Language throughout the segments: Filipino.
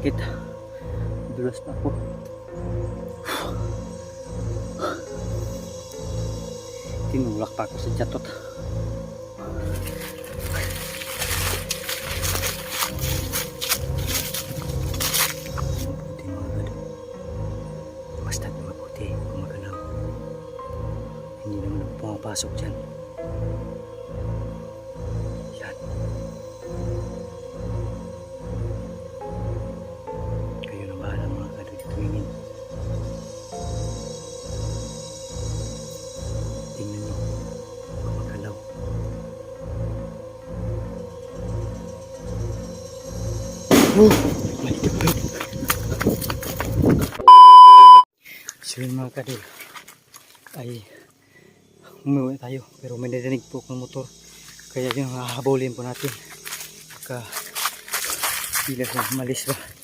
sakit. Dulas pa ako. Tinulak pa ako sa jatot. Mabuti mga gado. Basta mabuti kung magalaw. Hindi naman ako pumapasok dyan. Oh! So yun mga kadol ay umuwi tayo pero may narinig po akong motor. Kaya yung hahabulin po natin. Baka sila sa malis ba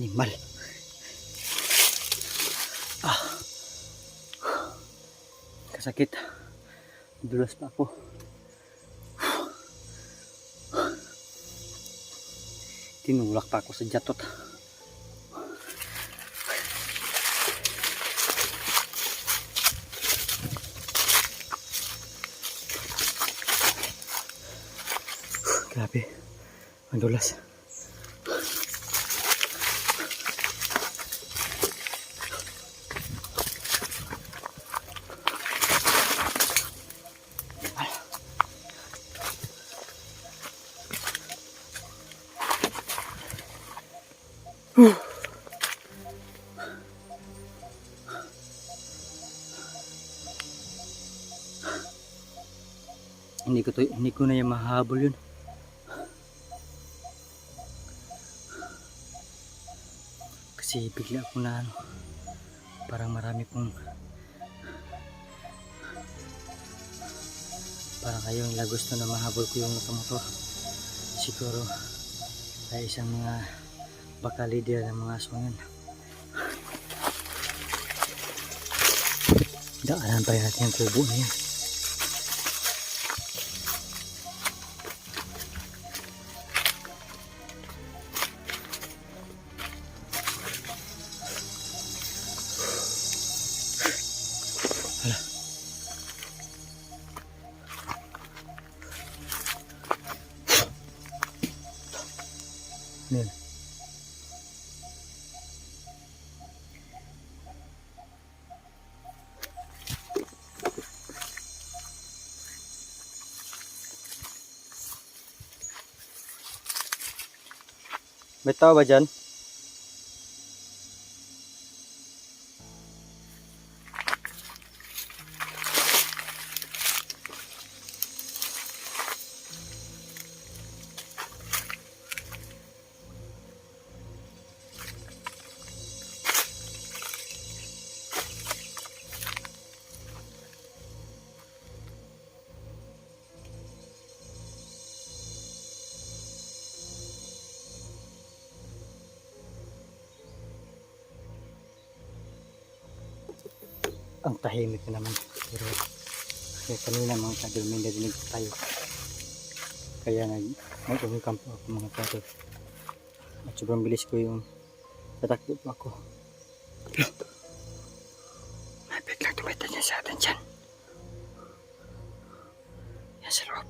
animal. Ah. Kasakit. Dulas pa ako. Tinulak pa ako sa jatot. Grabe. Ang dulas. Hindi ko to, hindi ko na yung mahabol yun. Kasi bigla ako na ano, parang marami pong parang kayo nila gusto na mahabol ko yung motor siguro ay isang mga baka leader ng mga aswang yun daanan pa rin natin yung kubo na yun Yan. May tao ba dyan? Ang tahimik na naman. Pero kaya kanina mga kadol may narinig tayo. Kaya nag nag-umikampo ako mga kadol at sobrang bilis ko yung tatakbo po ako. May biglang tumita niya sa atin dyan. Yan sa loob.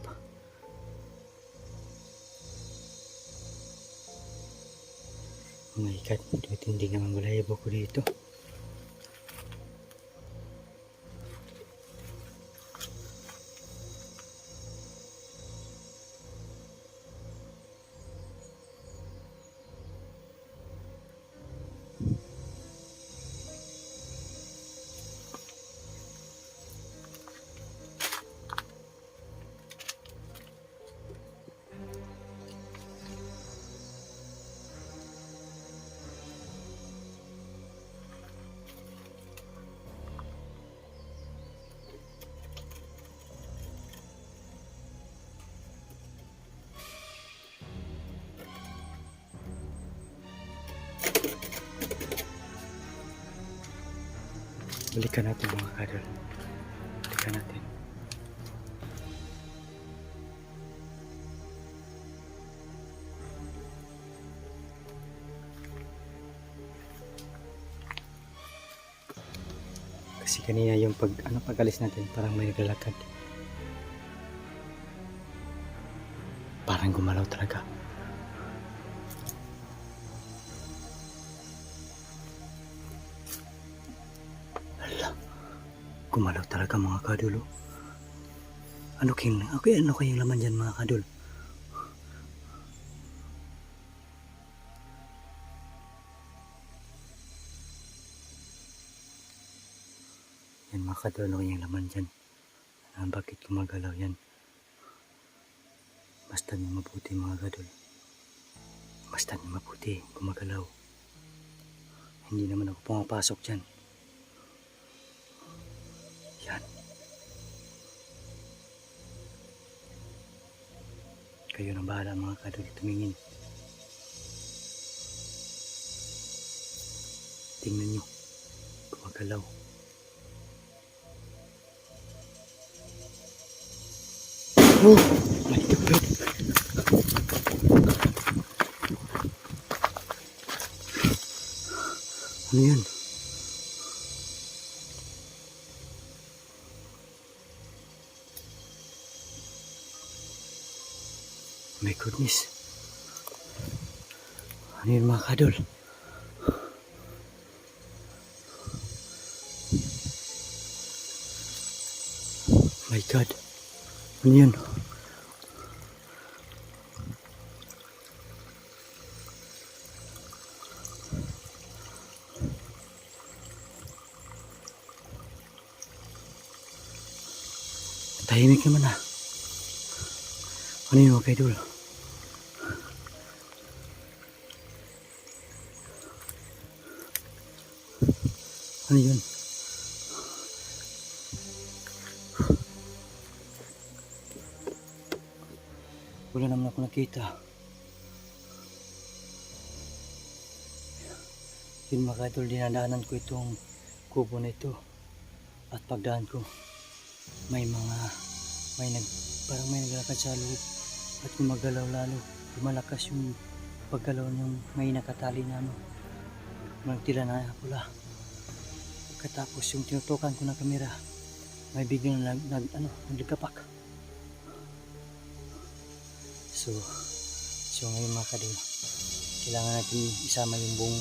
Oh my god hindi naman balahibo ko dito Balikan natin mga kadol. Balikan natin. Kasi kanina yung pag ano pag-alis natin parang may naglalakad. Gumalaw talaga mga kadulo. Ano king okay, ano kayang laman dyan mga kadul? Yan mga kadul, ano kayang laman dyan? Ah, bakit gumagalaw yan? Basta niyo mabuti mga kadul. Basta niyo mabuti, gumagalaw. Hindi naman ako pumapasok dyan. Yan. Kayo na bahala mga kadul tumingin. Tingnan nyo. Gumagalaw. Oh my God. Ano yun? My goodness. Ano yun mga kadol? My God. Ano yun? Tahimik naman ah. Ano yun mga kaidol? Ano yun? Wala naman ako nakita. Yun mga kaidol, dinadaanan ko itong kubo na ito. At pagdaan ko, may mga may nag parang may naglakad sa loob at gumagalaw lalo. Lumalakas yung paggalaw ng may nakatali na ano ng tila na pula pagkatapos yung tinutukan ko ng kamera may biglang nag, nag ano naglikapak so so ngayon mga kadol kailangan natin isama yung buong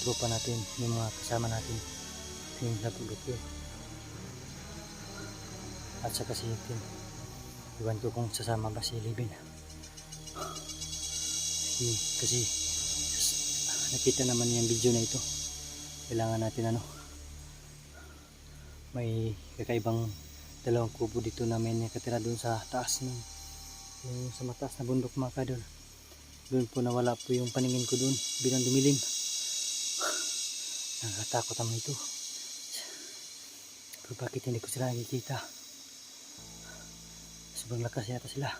tropa natin yung mga kasama natin. Yung napagupyo at saka si Tim. Iwan ko kung sasama ba si Libin. Kasi, kasi nakita naman yung video na ito. Kailangan natin ano may kakaibang dalawang kubo dito namin nakatira doon sa taas ng yung sa mataas na bundok mga kadol. Doon po nawala po yung paningin ko doon bilang dumilim. Nakatakot naman ito. Pero bakit hindi ko sila nakikita? Sobrang lakas yata sila.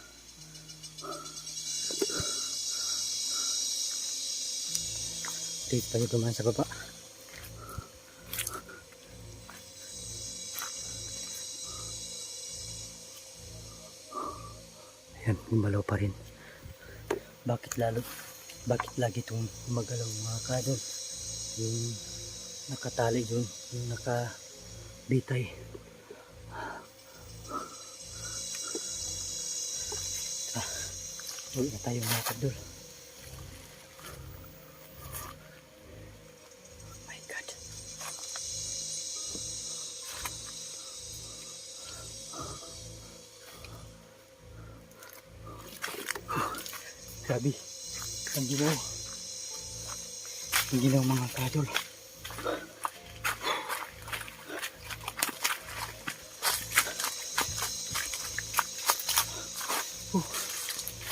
Date pa nyo dumaan sa baba. Ayan, gumalaw pa rin. Bakit lalo? Bakit lagi itong gumagalaw mga kadol? Yung nakatali dun, yung nakabitay. Uwi na tayo mga kadol. Grabe. Ang ginaw. Ang ginaw mga kadol.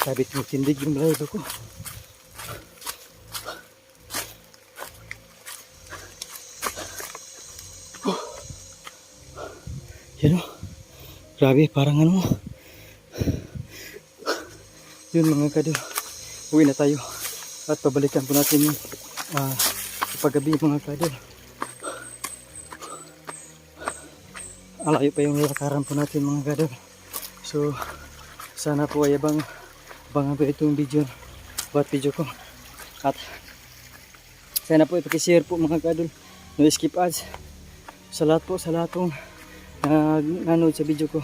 Sabit mo tindig yung live ako. Yan o. Grabe, parang ano. Yun mga kadol. Uwi na tayo. At pabalikan po natin yung uh, paggabi mga kadol. malayo pa yung lalakaran po natin mga kadol. So, sana po ay abang, abangan po itong video, buat video ko. At, sana po ipakishare po mga kadol. No skip ads. Sa lahat po, sa lahat pong nanood sa video ko.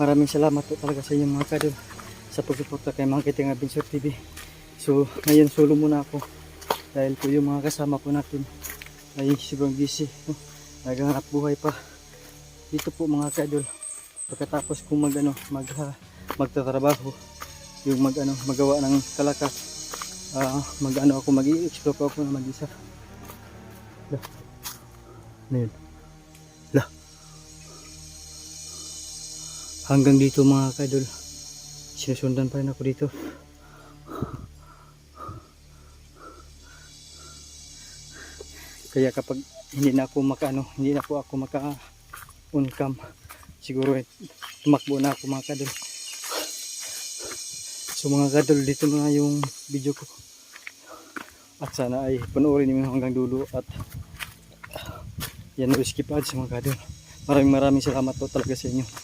Maraming salamat po talaga sa inyo mga kadol sa pagsuporta kay Mga Kiting Adventure TV. So, ngayon solo muna ako dahil po yung mga kasama po natin ay sobrang busy. No? Naghanap buhay pa. Dito po mga kadol. Pagkatapos kong mag, ano, mag, ha, magtatrabaho, yung mag, ano, magawa ng kalakas, ah mag, ano, ako mag-i-explore pa ako na mag-isa. Lah. Ano yun? Lah. Hanggang dito mga kadol. Sinusundan pa rin ako dito. Kaya kapag hindi na ako maka ano, hindi na po ako maka on cam, siguro eh, tumakbo na ako mga kadol. So mga kadol, dito na yung video ko. At sana ay panoorin niyo hanggang dulo at yan no skip ads mga kadol. Maraming maraming salamat po talaga sa inyo.